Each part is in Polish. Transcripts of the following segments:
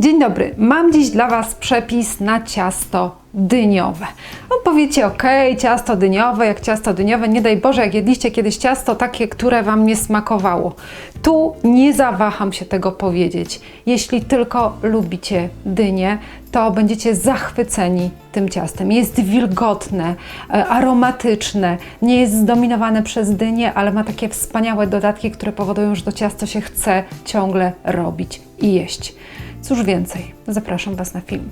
Dzień dobry, mam dziś dla Was przepis na ciasto dyniowe. No powiecie, ok, ciasto dyniowe, jak ciasto dyniowe, nie daj Boże, jak jedliście kiedyś ciasto takie, które Wam nie smakowało. Tu nie zawaham się tego powiedzieć. Jeśli tylko lubicie dynię, to będziecie zachwyceni tym ciastem. Jest wilgotne, e, aromatyczne, nie jest zdominowane przez dynię, ale ma takie wspaniałe dodatki, które powodują, że to ciasto się chce ciągle robić i jeść. Cóż więcej, zapraszam Was na film.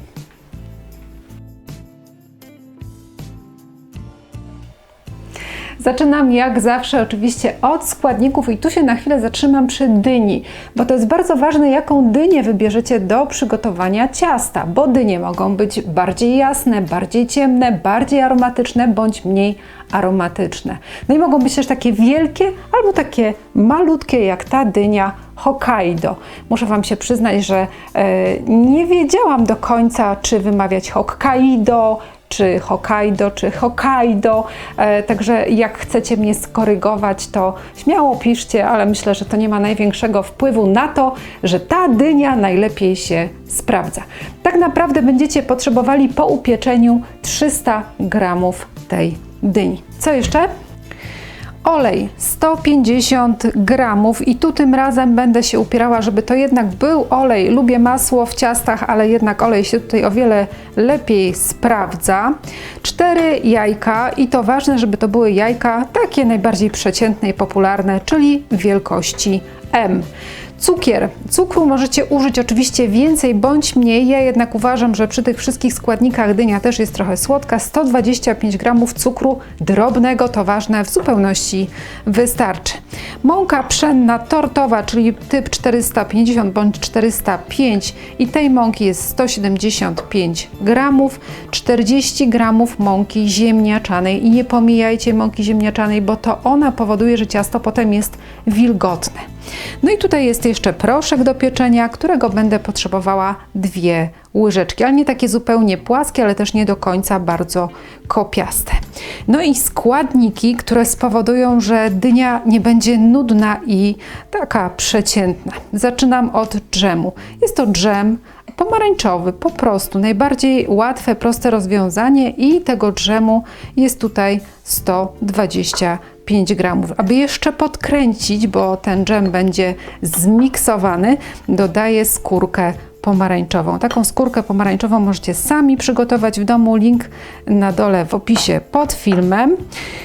Zaczynam jak zawsze oczywiście od składników i tu się na chwilę zatrzymam przy dyni, bo to jest bardzo ważne, jaką dynię wybierzecie do przygotowania ciasta, bo dynie mogą być bardziej jasne, bardziej ciemne, bardziej aromatyczne bądź mniej aromatyczne. No i mogą być też takie wielkie albo takie malutkie jak ta dynia Hokkaido. Muszę Wam się przyznać, że e, nie wiedziałam do końca, czy wymawiać Hokkaido, czy Hokkaido, czy Hokkaido. E, także jak chcecie mnie skorygować, to śmiało piszcie, ale myślę, że to nie ma największego wpływu na to, że ta dynia najlepiej się sprawdza. Tak naprawdę będziecie potrzebowali po upieczeniu 300 gramów tej dyni. Co jeszcze? Olej 150 gramów i tu tym razem będę się upierała, żeby to jednak był olej. Lubię masło w ciastach, ale jednak olej się tutaj o wiele lepiej sprawdza. 4 jajka i to ważne, żeby to były jajka takie najbardziej przeciętne i popularne, czyli wielkości M. Cukier. Cukru możecie użyć oczywiście więcej bądź mniej. Ja jednak uważam, że przy tych wszystkich składnikach dynia też jest trochę słodka. 125 gramów cukru drobnego, to ważne, w zupełności wystarczy. Mąka pszenna tortowa, czyli typ 450 bądź 405 i tej mąki jest 175 gramów. 40 gramów mąki ziemniaczanej i nie pomijajcie mąki ziemniaczanej, bo to ona powoduje, że ciasto potem jest wilgotne. No i tutaj jest jeszcze proszek do pieczenia, którego będę potrzebowała dwie łyżeczki, ale nie takie zupełnie płaskie, ale też nie do końca bardzo kopiaste. No i składniki, które spowodują, że dynia nie będzie nudna i taka przeciętna. Zaczynam od dżemu. Jest to dżem pomarańczowy, po prostu najbardziej łatwe, proste rozwiązanie i tego dżemu jest tutaj 125 gramów. Aby jeszcze podkręcić, bo ten dżem będzie zmiksowany, dodaję skórkę pomarańczową. Taką skórkę pomarańczową możecie sami przygotować w domu. Link na dole w opisie pod filmem.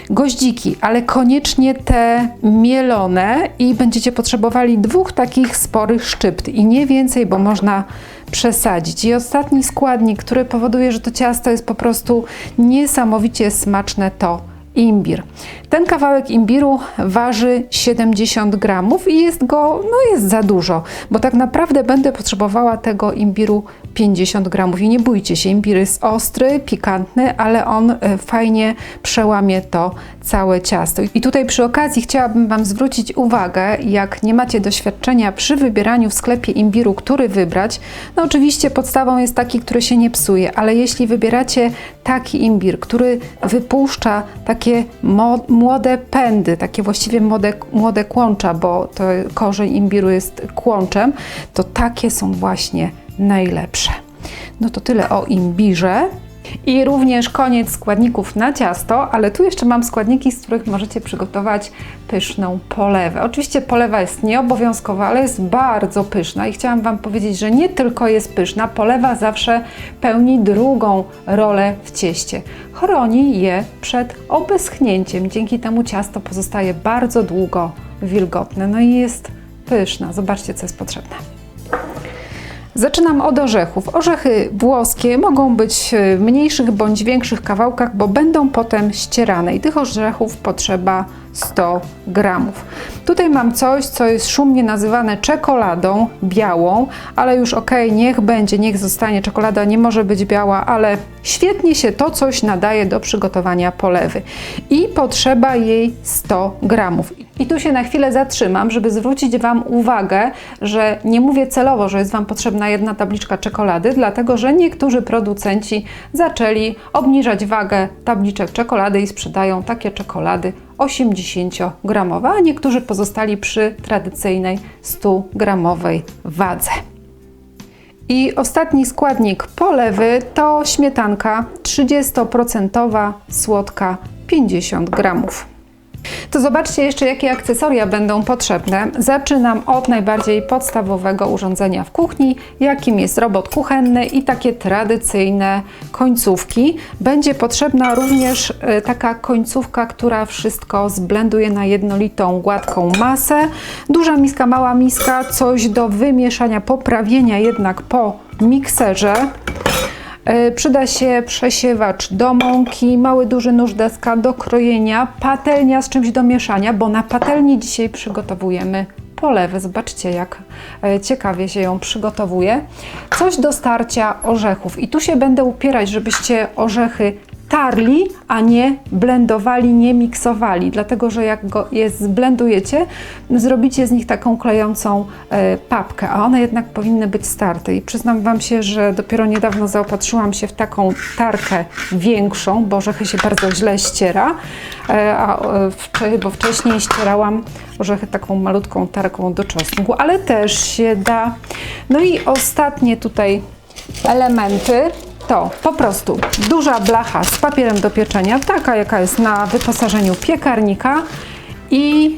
Goździki, ale koniecznie te mielone i będziecie potrzebowali dwóch takich sporych szczypt i nie więcej, bo można przesadzić. I ostatni składnik, który powoduje, że to ciasto jest po prostu niesamowicie smaczne, to imbir. Ten kawałek imbiru waży 70 gramów i jest go, no jest za dużo, bo tak naprawdę będę potrzebowała tego imbiru 50 gramów i nie bójcie się, imbir jest ostry, pikantny, ale on e, fajnie przełamie to całe ciasto. I tutaj przy okazji chciałabym Wam zwrócić uwagę, jak nie macie doświadczenia przy wybieraniu w sklepie imbiru, który wybrać, no oczywiście podstawą jest taki, który się nie psuje, ale jeśli wybieracie taki imbir, który wypuszcza takie młode pędy, takie właściwie młode, młode kłącza, bo to korzeń imbiru jest kłączem, to takie są właśnie najlepsze. No to tyle o imbirze. I również koniec składników na ciasto, ale tu jeszcze mam składniki, z których możecie przygotować pyszną polewę. Oczywiście polewa jest nieobowiązkowa, ale jest bardzo pyszna i chciałam Wam powiedzieć, że nie tylko jest pyszna, polewa zawsze pełni drugą rolę w cieście. Chroni je przed obeschnięciem, dzięki temu ciasto pozostaje bardzo długo wilgotne, no i jest pyszna. Zobaczcie, co jest potrzebne. Zaczynam od orzechów. Orzechy włoskie mogą być w mniejszych bądź większych kawałkach, bo będą potem ścierane i tych orzechów potrzeba 100 gramów. Tutaj mam coś, co jest szumnie nazywane czekoladą białą, ale już ok, niech będzie, niech zostanie. Czekolada nie może być biała, ale świetnie się to coś nadaje do przygotowania polewy. I potrzeba jej 100 gramów. I tu się na chwilę zatrzymam, żeby zwrócić Wam uwagę, że nie mówię celowo, że jest Wam potrzebna jedna tabliczka czekolady, dlatego że niektórzy producenci zaczęli obniżać wagę tabliczek czekolady i sprzedają takie czekolady 80-gramowe, a niektórzy pozostali przy tradycyjnej 100-gramowej wadze. I ostatni składnik polewy to śmietanka 30% słodka 50 gramów. To zobaczcie jeszcze, jakie akcesoria będą potrzebne. Zaczynam od najbardziej podstawowego urządzenia w kuchni, jakim jest robot kuchenny i takie tradycyjne końcówki. Będzie potrzebna również e, taka końcówka, która wszystko zblenduje na jednolitą, gładką masę. Duża miska, mała miska, coś do wymieszania, poprawienia jednak po mikserze. E, Przyda się przesiewacz do mąki, mały duży nóż deska do krojenia, patelnia z czymś do mieszania, bo na patelni dzisiaj przygotowujemy polewę. Zobaczcie, jak e, ciekawie się ją przygotowuje. Coś do starcia orzechów. I tu się będę upierać, żebyście orzechy tarli, a nie blendowali, nie miksowali, dlatego że jak go je zblendujecie, zrobicie z nich taką klejącą e, papkę, a one jednak powinny być starte. I przyznam Wam się, że dopiero niedawno zaopatrzyłam się w taką tarkę większą, bo orzechy się bardzo źle ściera, e, a, e, bo wcześniej ścierałam orzechy taką malutką tarką do czosnku, ale też się da. No i ostatnie tutaj elementy to po prostu duża blacha z papierem do pieczenia, taka jaka jest na wyposażeniu piekarnika i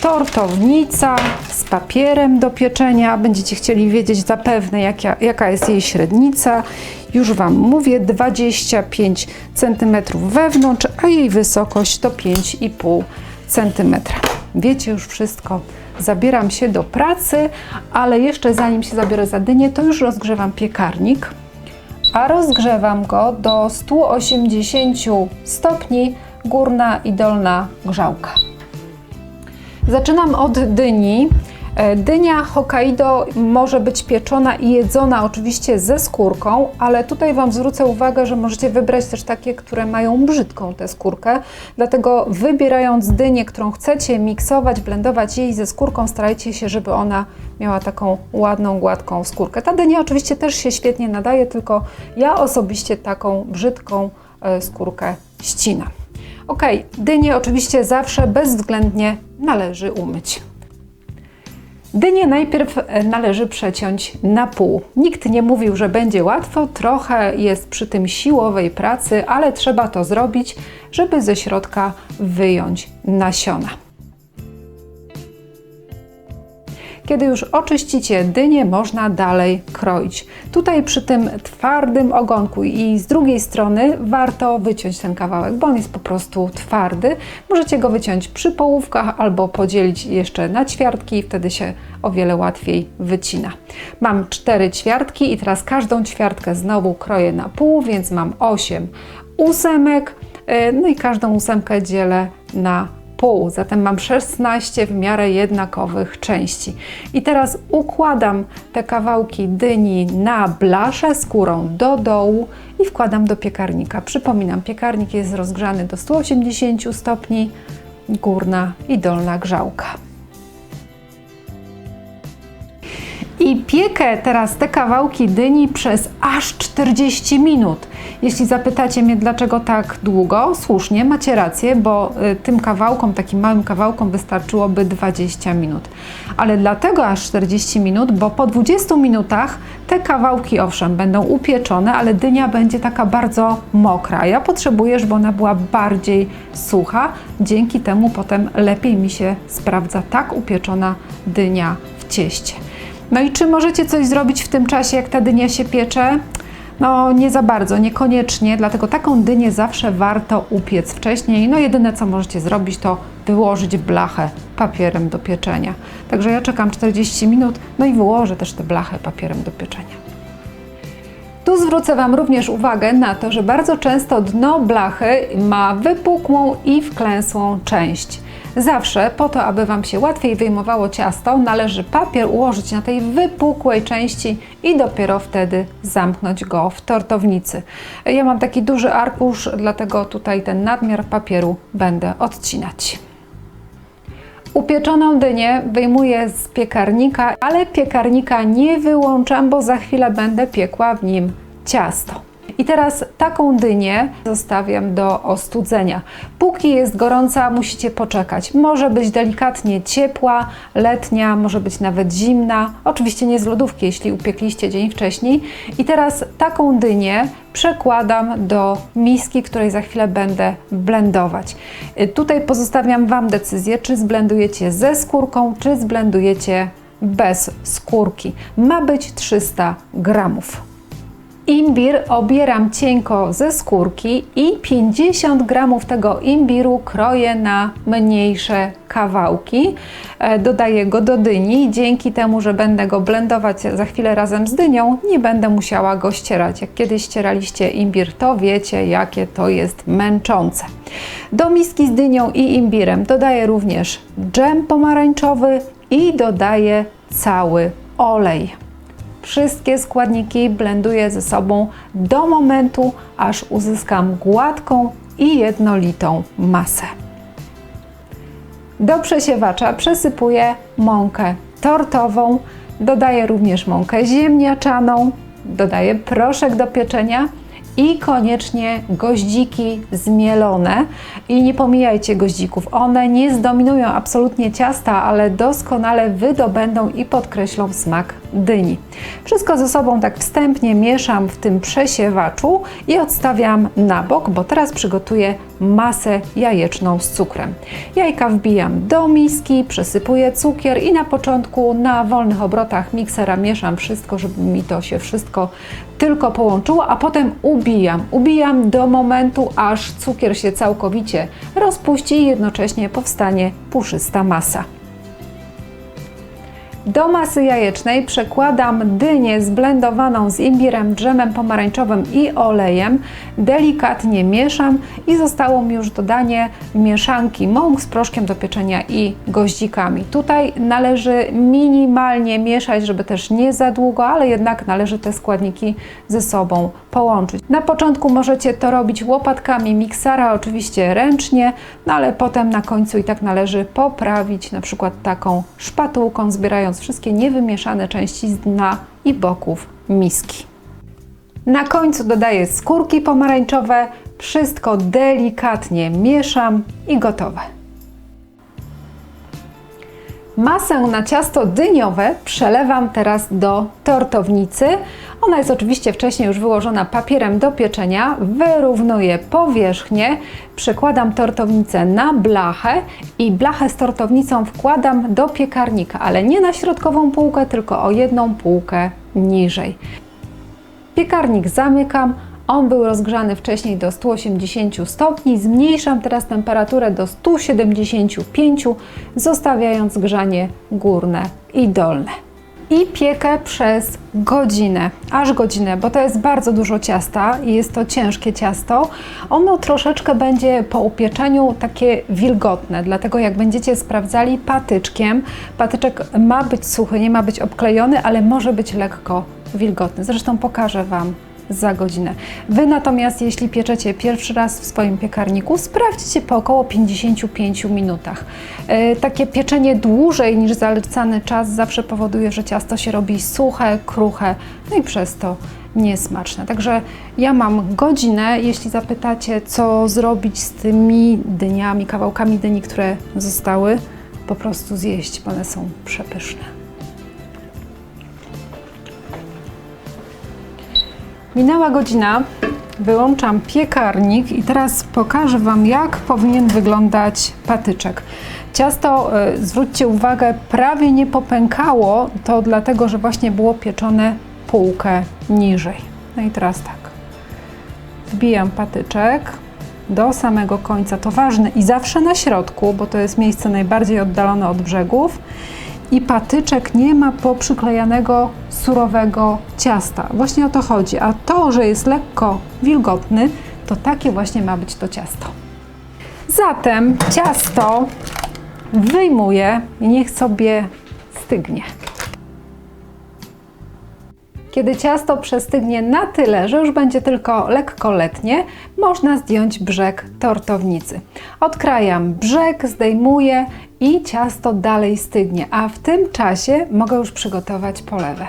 tortownica z papierem do pieczenia. Będziecie chcieli wiedzieć zapewne jaka, jaka jest jej średnica. Już Wam mówię, 25 cm wewnątrz, a jej wysokość to 5,5 cm. Wiecie już wszystko. Zabieram się do pracy, ale jeszcze zanim się zabiorę za dynię, to już rozgrzewam piekarnik a rozgrzewam go do 180 stopni górna i dolna grzałka. Zaczynam od dyni. E, Dynia Hokkaido może być pieczona i jedzona oczywiście ze skórką, ale tutaj Wam zwrócę uwagę, że możecie wybrać też takie, które mają brzydką tę skórkę. Dlatego wybierając dynię, którą chcecie miksować, blendować jej ze skórką, starajcie się, żeby ona miała taką ładną, gładką skórkę. Ta dynia oczywiście też się świetnie nadaje, tylko ja osobiście taką brzydką e, skórkę ścinam. Ok, dynię oczywiście zawsze bezwzględnie należy umyć. Dynię najpierw e, należy przeciąć na pół. Nikt nie mówił, że będzie łatwo, trochę jest przy tym siłowej pracy, ale trzeba to zrobić, żeby ze środka wyjąć nasiona. Kiedy już oczyścicie dynię, można dalej kroić. Tutaj przy tym twardym ogonku i z drugiej strony warto wyciąć ten kawałek, bo on jest po prostu twardy. Możecie go wyciąć przy połówkach albo podzielić jeszcze na ćwiartki i wtedy się o wiele łatwiej wycina. Mam cztery ćwiartki i teraz każdą ćwiartkę znowu kroję na pół, więc mam 8 ósemek. e, No i każdą ósemkę dzielę na pół, zatem mam 16 w miarę jednakowych części. I teraz układam te kawałki dyni na blaszę skórą do dołu i wkładam do piekarnika. Przypominam, piekarnik jest rozgrzany do 180 stopni, górna i dolna grzałka. I piekę teraz te kawałki dyni przez aż 40 minut. Jeśli zapytacie mnie, dlaczego tak długo, słusznie, macie rację, bo y, tym kawałkom, takim małym kawałkom wystarczyłoby 20 minut. Ale dlatego aż 40 minut, bo po 20 minutach te kawałki, owszem, będą upieczone, ale dynia będzie taka bardzo mokra. Ja potrzebuję, żeby ona była bardziej sucha. Dzięki temu potem lepiej mi się sprawdza tak upieczona dynia w cieście. No i czy możecie coś zrobić w tym czasie, jak ta dynia się piecze? No nie za bardzo, niekoniecznie, dlatego taką dynię zawsze warto upiec wcześniej. No jedyne co możecie zrobić to wyłożyć blachę papierem do pieczenia. Także ja czekam 40 minut, no i wyłożę też tę blachę papierem do pieczenia. Tu zwrócę Wam również uwagę na to, że bardzo często dno blachy ma wypukłą i wklęsłą część. Zawsze po to, aby Wam się łatwiej wyjmowało ciasto, należy papier ułożyć na tej wypukłej części i dopiero wtedy zamknąć go w tortownicy. Ja mam taki duży arkusz, dlatego tutaj ten nadmiar papieru będę odcinać. Upieczoną dynię wyjmuję z piekarnika, ale piekarnika nie wyłączam, bo za chwilę będę piekła w nim ciasto. I teraz taką dynię zostawiam do ostudzenia. Póki jest gorąca, musicie poczekać. Może być delikatnie ciepła, letnia, może być nawet zimna. Oczywiście nie z lodówki, jeśli upiekliście dzień wcześniej. I teraz taką dynię przekładam do miski, której za chwilę będę blendować. Y, Tutaj pozostawiam Wam decyzję, czy zblendujecie ze skórką, czy zblendujecie bez skórki. Ma być 300 gramów. Imbir obieram cienko ze skórki i 50 gramów tego imbiru kroję na mniejsze kawałki. E, Dodaję go do dyni. Dzięki temu, że będę go blendować za chwilę razem z dynią, nie będę musiała go ścierać. Jak kiedyś ścieraliście imbir, to wiecie, jakie to jest męczące. Do miski z dynią i imbirem dodaję również dżem pomarańczowy i dodaję cały olej. Wszystkie składniki blenduję ze sobą do momentu, aż uzyskam gładką i jednolitą masę. Do przesiewacza przesypuję mąkę tortową, dodaję również mąkę ziemniaczaną, dodaję proszek do pieczenia i koniecznie goździki zmielone. I nie pomijajcie goździków, one nie zdominują absolutnie ciasta, ale doskonale wydobędą i podkreślą smak dyni. Wszystko ze sobą tak wstępnie mieszam w tym przesiewaczu i odstawiam na bok, bo teraz przygotuję masę jajeczną z cukrem. Jajka wbijam do miski, przesypuję cukier i na początku na wolnych obrotach miksera mieszam wszystko, żeby mi to się wszystko tylko połączyło, a potem ubijam. Ubijam do momentu, aż cukier się całkowicie rozpuści i jednocześnie powstanie puszysta masa. Do masy jajecznej przekładam dynię zblendowaną z imbirem, drzemem pomarańczowym i olejem. Delikatnie mieszam i zostało mi już dodanie mieszanki mąk z proszkiem do pieczenia i goździkami. Tutaj należy minimalnie mieszać, żeby też nie za długo, ale jednak należy te składniki ze sobą połączyć. Na początku możecie to robić łopatkami miksera, oczywiście ręcznie, no ale potem na końcu i tak należy poprawić na przykład taką szpatułką, zbierając wszystkie niewymieszane części z dna i boków miski. Na końcu dodaję skórki pomarańczowe, wszystko delikatnie mieszam i gotowe. Masę na ciasto dyniowe przelewam teraz do tortownicy. Ona jest oczywiście wcześniej już wyłożona papierem do pieczenia. Wyrównuję powierzchnię, przekładam tortownicę na blachę i blachę z tortownicą wkładam do piekarnika, ale nie na środkową półkę, tylko o jedną półkę niżej. Piekarnik zamykam. On był rozgrzany wcześniej do 180 stopni. Zmniejszam teraz temperaturę do 175, zostawiając grzanie górne i dolne. I piekę przez godzinę, aż godzinę, bo to jest bardzo dużo ciasta i jest to ciężkie ciasto. Ono troszeczkę będzie po upieczeniu takie wilgotne, dlatego jak będziecie sprawdzali patyczkiem, patyczek ma być suchy, nie ma być obklejony, ale może być lekko wilgotny. Zresztą pokażę Wam za godzinę. Wy natomiast, jeśli pieczecie pierwszy raz w swoim piekarniku, sprawdźcie po około 55 minutach. E, takie pieczenie dłużej niż zalecany czas zawsze powoduje, że ciasto się robi suche, kruche, no i przez to niesmaczne. Także ja mam godzinę, jeśli zapytacie, co zrobić z tymi dyniami, kawałkami dyni, które zostały, po prostu zjeść, bo one są przepyszne. Minęła godzina, wyłączam piekarnik i teraz pokażę Wam, jak powinien wyglądać patyczek. Ciasto, e, zwróćcie uwagę, prawie nie popękało, to dlatego, że właśnie było pieczone półkę niżej. No i teraz tak, wbijam patyczek do samego końca, to ważne i zawsze na środku, bo to jest miejsce najbardziej oddalone od brzegów i patyczek nie ma poprzyklejanego surowego ciasta. Właśnie o to chodzi. A to, że jest lekko wilgotny, to takie właśnie ma być to ciasto. Zatem ciasto wyjmuję i niech sobie stygnie. Kiedy ciasto przestygnie na tyle, że już będzie tylko lekko letnie, można zdjąć brzeg tortownicy. Odkrajam brzeg, zdejmuję i ciasto dalej stygnie, a w tym czasie mogę już przygotować polewę.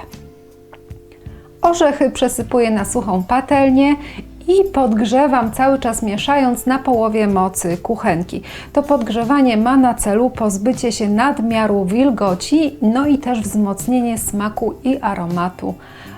Orzechy przesypuję na suchą patelnię i podgrzewam cały czas mieszając na połowie mocy kuchenki. To podgrzewanie ma na celu pozbycie się nadmiaru wilgoci, no i też wzmocnienie smaku i aromatu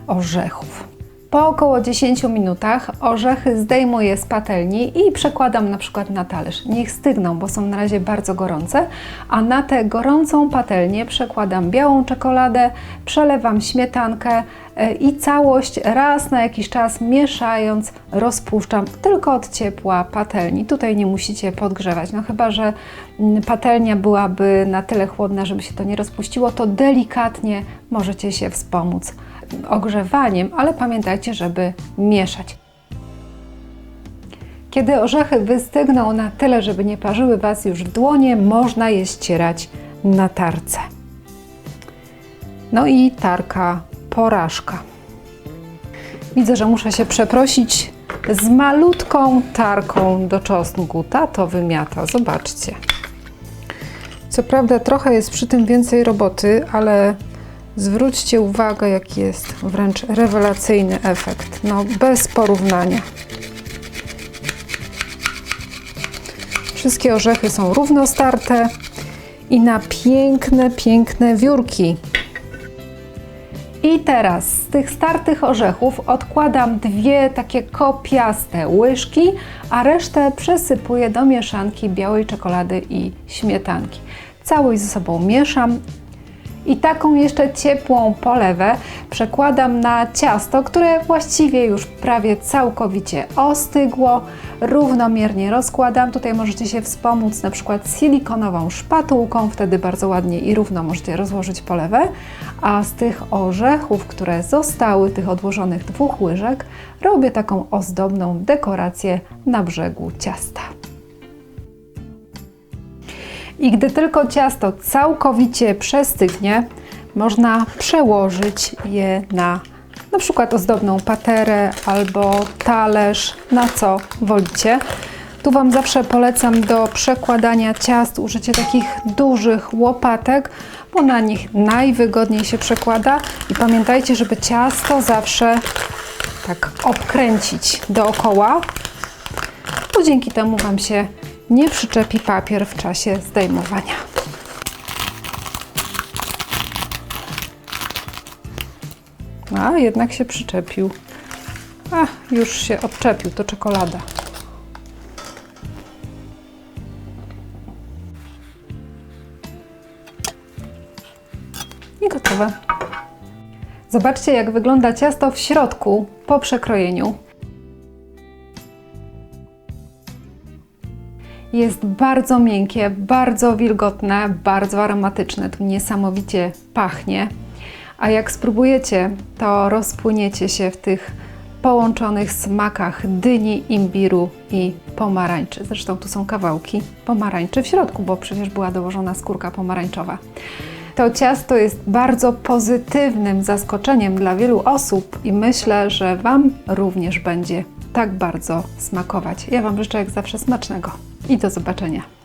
orzechów. Po około 10 minutach orzechy zdejmuję z patelni i przekładam na przykład na talerz. Niech stygną, bo są na razie bardzo gorące, a na tę gorącą patelnię przekładam białą czekoladę, przelewam śmietankę e, i całość raz na jakiś czas mieszając rozpuszczam tylko od ciepła patelni. Tutaj nie musicie podgrzewać, no chyba, że mm, patelnia byłaby na tyle chłodna, żeby się to nie rozpuściło, to delikatnie możecie się wspomóc ogrzewaniem, ale pamiętajcie, żeby mieszać. Kiedy orzechy wystygną na tyle, żeby nie parzyły Was już w dłonie, można je ścierać na tarce. No i tarka porażka. Widzę, że muszę się przeprosić z malutką tarką do czosnku. Ta to wymiata, zobaczcie. Co prawda trochę jest przy tym więcej roboty, ale zwróćcie uwagę, jaki jest wręcz rewelacyjny efekt. No bez porównania. Wszystkie orzechy są równostarte i na piękne, piękne wiórki. I teraz z tych startych orzechów odkładam dwie takie kopiaste łyżki, a resztę przesypuję do mieszanki białej czekolady i śmietanki. Całość ze sobą mieszam i taką jeszcze ciepłą polewę przekładam na ciasto, które właściwie już prawie całkowicie ostygło. Równomiernie rozkładam. Tutaj możecie się wspomóc na przykład silikonową szpatułką, wtedy bardzo ładnie i równo możecie rozłożyć polewę. A z tych orzechów, które zostały, tych odłożonych dwóch łyżek, robię taką ozdobną dekorację na brzegu ciasta. I gdy tylko ciasto całkowicie przestygnie, można przełożyć je na na przykład ozdobną paterę albo talerz, na co wolicie. Tu Wam zawsze polecam do przekładania ciast użycie takich dużych łopatek, bo na nich najwygodniej się przekłada. I pamiętajcie, żeby ciasto zawsze tak obkręcić dookoła, bo dzięki temu Wam się nie przyczepi papier w czasie zdejmowania. A, jednak się przyczepił. A, już się odczepił, to czekolada. I gotowe. Zobaczcie, jak wygląda ciasto w środku po przekrojeniu. Jest bardzo miękkie, bardzo wilgotne, bardzo aromatyczne. Tu niesamowicie pachnie. A jak spróbujecie, to rozpłyniecie się w tych połączonych smakach dyni, imbiru i pomarańczy. Zresztą tu są kawałki pomarańczy w środku, bo przecież była dołożona skórka pomarańczowa. To ciasto jest bardzo pozytywnym zaskoczeniem dla wielu osób i myślę, że Wam również będzie tak bardzo smakować. Ja Wam życzę jak zawsze smacznego i do zobaczenia.